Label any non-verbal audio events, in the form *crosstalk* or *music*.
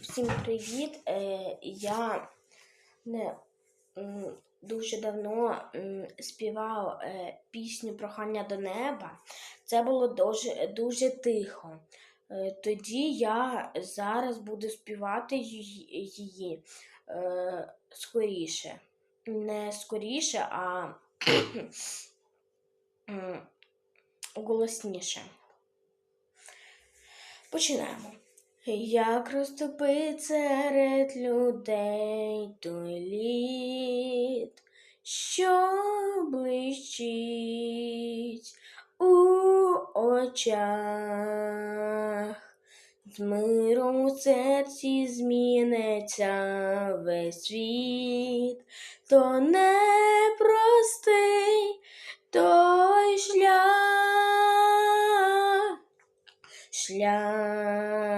Всім привіт! Е, я не дуже давно співав е, пісню Прохання до неба. Це було дуже, дуже тихо. Е, тоді я зараз буду співати її, скоріше. Не скоріше, а *clears throat* голосніше. Починаємо. Як розтопить серед людей той лід, що блищить у очах, з миром у серці зміниться весь світ, то непростий той шлях, шлях